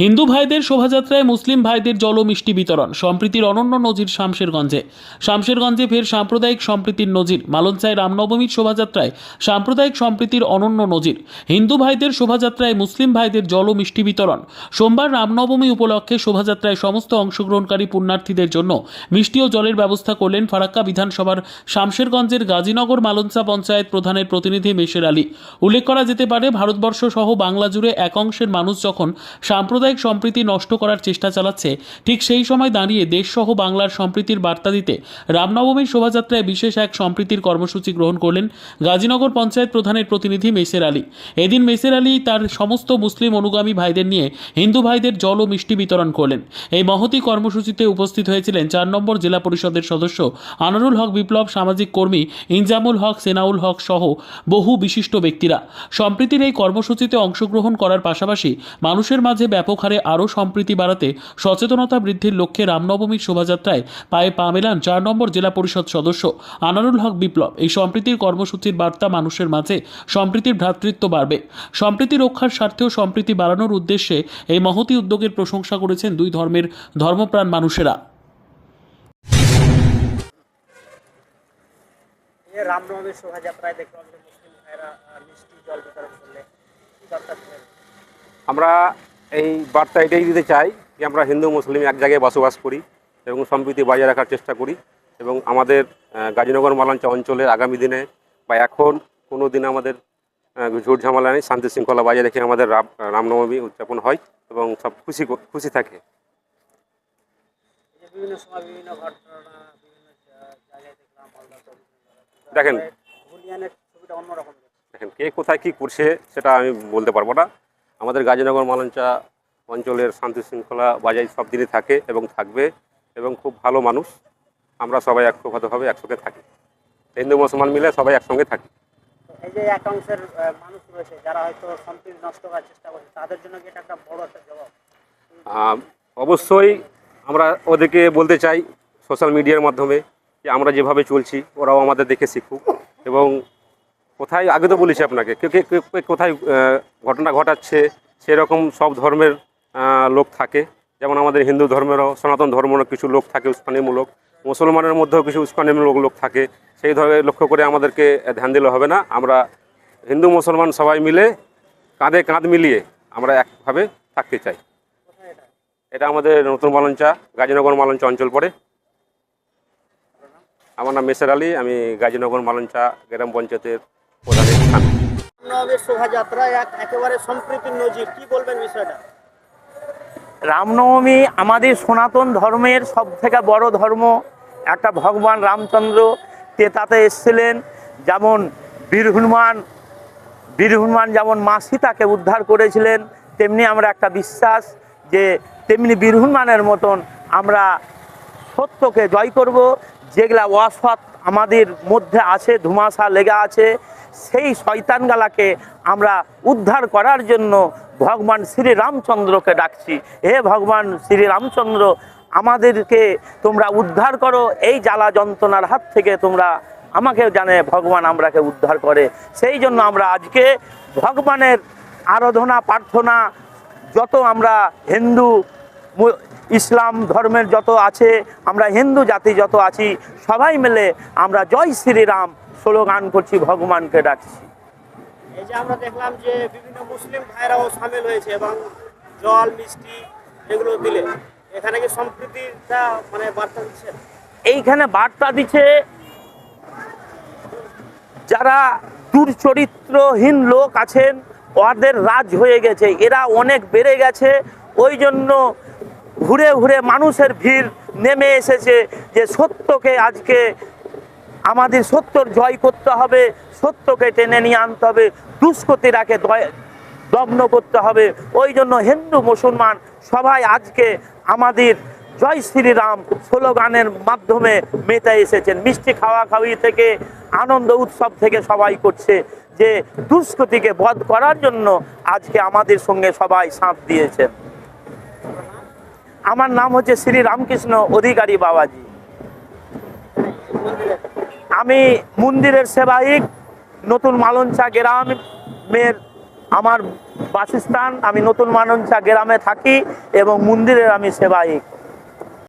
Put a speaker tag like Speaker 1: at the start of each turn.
Speaker 1: হিন্দু ভাইদের শোভাযাত্রায় মুসলিম ভাইদের জল মিষ্টি বিতরণ, সম্প্রীতির অনন্য নজির শামশেরগঞ্জে। শামশেরগঞ্জে ফের সাম্প্রদায়িক সম্প্রীতির নজির মালঞ্চায় রামনবমীর শোভাযাত্রায় সাম্প্রদায়িক সম্প্রীতির অনন্য নজির। হিন্দু ভাইদের শোভাযাত্রায় মুসলিম ভাইদের জল মিষ্টি বিতরণ, সোমবার রামনবমী উপলক্ষে শোভাযাত্রায় সমস্ত অংশগ্রহণকারী পুণ্যার্থীদের জন্য মিষ্টি ও জলের ব্যবস্থা করলেন ফারাক্কা বিধানসভার শামশেরগঞ্জের গাজীনগর মালঞ্চা পঞ্চায়েত প্রধানের প্রতিনিধি মেশের আলী। উল্লেখ করা যেতে পারে, ভারতবর্ষ সহ বাংলা জুড়ে এক অংশের মানুষ যখন সাম্প্রদায়িক সম্প্রীতি নষ্ট করার চেষ্টা চালাচ্ছে। ঠিক সেই সময় দাঁড়িয়ে দেশসহ বাংলার সম্প্রীতির বার্তা দিতে রামনবমীর শোভাযাত্রায় বিশেষ এক সম্প্রীতির কর্মসূচি গ্রহণ করলেন গাজীনগর পঞ্চায়েত প্রধানের প্রতিনিধি মেসের আলী। এদিন মেসের আলী তার সমস্ত মুসলিম অনুগামী ভাইদের নিয়ে হিন্দু ভাইদের জল ও মিষ্টি বিতরণ করলেন। এই মহতি কর্মসূচিতে উপস্থিত হয়েছিলেন চার নম্বর জেলা পরিষদের সদস্য আনারুল হক বিপ্লব, সামাজিক কর্মী ইনজামুল হক, সেনাউল হক সহ বহু বিশিষ্ট ব্যক্তিরা। সম্প্রীতির এই কর্মসূচিতে অংশগ্রহণ করার পাশাপাশি মানুষের মাঝে ব্যাপক হারে আরও সম্প্রীতি বাড়াতে সচেতনতা বৃদ্ধির লক্ষ্যে রামনবমীর শোভাযাত্রায় পায়ে পা মেলান চার নম্বর জেলা পরিষদ সদস্য আনারুল হক বিপ্লব। এই সম্প্রীতির কর্মসূচির বার্তা মানুষের মাঝে সম্প্রীতির ভ্রাতৃত্ব বাড়বে। সম্প্রীতি রক্ষার স্বার্থেও সম্প্রীতি বাড়ানোর উদ্দেশ্যে এই মহতি উদ্যোগের প্রশংসা করেছেন দুই ধর্মের ধর্মপ্রাণ মানুষেরা।
Speaker 2: রামনবমীর শোভাযাত্রায় দেখলাম যে মুসলিম ভাইরা মিষ্টি জল বিতরণ করলে?
Speaker 3: আমরা এই বার্তা এটাই দিতে চাই যে আমরা হিন্দু মুসলিম এক জায়গায় বসবাস করি এবং সম্প্রীতি বজায় রাখার চেষ্টা করি এবং আমাদের গাজীনগর মালাঞ্চা অঞ্চলে আগামী দিনে বা এখন কোনো দিন আমাদের ঝুট ঝামেলা নেই শান্তি শৃঙ্খলা বজায় রেখে আমাদের রাম রামনবমী উদযাপন হয় এবং সব খুশি খুশি থাকে। দেখেন। দেখেন কে কোথায় কী করছে সেটা আমি বলতে পারব না আমাদের গাজীনগর মালঞ্চা অঞ্চলের শান্তি শৃঙ্খলা বজায় সব দিনই থাকে এবং থাকবে এবং খুব ভালো মানুষ। আমরা সবাই ঐক্যবদ্ধভাবে একসঙ্গে থাকি। হিন্দু মুসলমান মিলে সবাই একসঙ্গে থাকি।
Speaker 2: এই যে এক মানুষ রয়েছে যারা হয়তো সম্প্রীতি নষ্ট করার চেষ্টা করছে তাদের জন্য এটা একটা বড় একটা জবাব?
Speaker 3: অবশ্যই আমরা ওদেরকে বলতে চাই সোশ্যাল মিডিয়ার মাধ্যমে যে আমরা যেভাবে চলছি ওরাও আমাদের দেখে শিখুক এবং কোথায়? আগে তো বলেছি আপনাকে, কে, কে- কোথায় ঘটনা ঘটাচ্ছে, সেরকম সব ধর্মের লোক থাকে। যেমন আমাদের হিন্দু ধর্মেরও, সনাতন ধর্মেরও কিছু লোক থাকে উস্কানিমূলক। মুসলমানের মধ্যেও কিছু উস্কানিমূলক লোক থাকে। সেই ধরে লক্ষ্য করে আমাদেরকে ধ্যান দিলে হবে না। আমরা হিন্দু, মুসলমান সবাই মিলে কাঁধে কাঁধ মিলিয়ে আমরা একভাবে থাকতে চাই।
Speaker 2: এটা
Speaker 3: আমাদের নতুন মালঞ্চা, গাজীনগর মালঞ্চা অঞ্চল পড়ে। আমার নাম মেসের আলী, আমি গাজীনগর মালঞ্চা গ্রাম পঞ্চায়েতের
Speaker 2: রামনবমীর শোভাযাত্রা, এক একেবারে সম্প্রীতির নজির। কি বলবেন বিষয়টা?
Speaker 4: রামনবমী আমাদের সনাতন ধর্মের সব থেকে বড় ধর্ম। একটা ভগবান রামচন্দ্র তেতাতে এসেছিলেন, যেমন বীর হনুমান বীর হনুমান যেমন মা সীতাকে উদ্ধার করেছিলেন, তেমনি আমরা একটা বিশ্বাস যে তেমনি বীর হনুমানের মতন আমরা সত্যকে জয় করব। যেগুলা অসৎ আমাদের মধ্যে আছে, ধুমাশা লেগে আছে সেই শয়তানগালাকে আমরা উদ্ধার করার জন্য ভগবান শ্রী রামচন্দ্রকে ডাকছি। হে ভগবান শ্রী রামচন্দ্র, আমাদেরকে তোমরা উদ্ধার করো। এই জ্বালা যন্ত্রণার হাত থেকে তোমরা আমাকে জানে ভগবান আমরাকে উদ্ধার করে। সেই জন্য আমরা আজকে ভগবানের আরাধনা, প্রার্থনা, যত আমরা হিন্দু ইসলাম ধর্মের যত আছে, আমরা হিন্দু জাতি যত আছি, সবাই মিলে আমরা জয় শ্রীরাম স্লোগান করছি ভগবানকে ডাকছি।
Speaker 2: এই যে আমরা দেখলাম যে বিভিন্ন মুসলিম ভাইরাও সামিল হয়েছে এবং জল মিষ্টি এগুলো দিলে। এখানে কি সম্প্রীতিটা মানে বার্তা দিচ্ছে?
Speaker 4: এইখানে বার্তা দিচ্ছে যারা দুর্চরিত্রহীন লোক আছেন ওদের রাজ হয়ে গেছে এরা অনেক বেড়ে গেছে ওই জন্য ঘুরে ঘুরে মানুষের ভিড় নেমে এসেছে যে সত্যকে আজকে আমাদের সত্যর জয় করতে হবে, সত্যকে টেনে নিয়ে আনতে হবে, দুষ্কৃতীরাকে দগ্ন করতে হবে। ওই জন্য হিন্দু, মুসলমান সবাই আজকে আমাদের জয় শ্রীরাম স্লোগানের মাধ্যমে মেতে এসেছেন। মিষ্টি খাওয়া খাওয়ি থেকে, আনন্দ উৎসব থেকে সবাই করছে যে দুষ্কৃতিকে বধ করার জন্য আজকে আমাদের সঙ্গে সবাই সাঁত দিয়েছেন। আমার নাম হচ্ছে শ্রী রামকৃষ্ণ অধিকারী বাবাজি। আমি মন্দিরের সেবায়িক, নতুন মালঞ্চা গ্রামের আমার বাসস্থান, আমি নতুন মালঞ্চা গ্রামে থাকি এবং মন্দিরের আমি সেবাই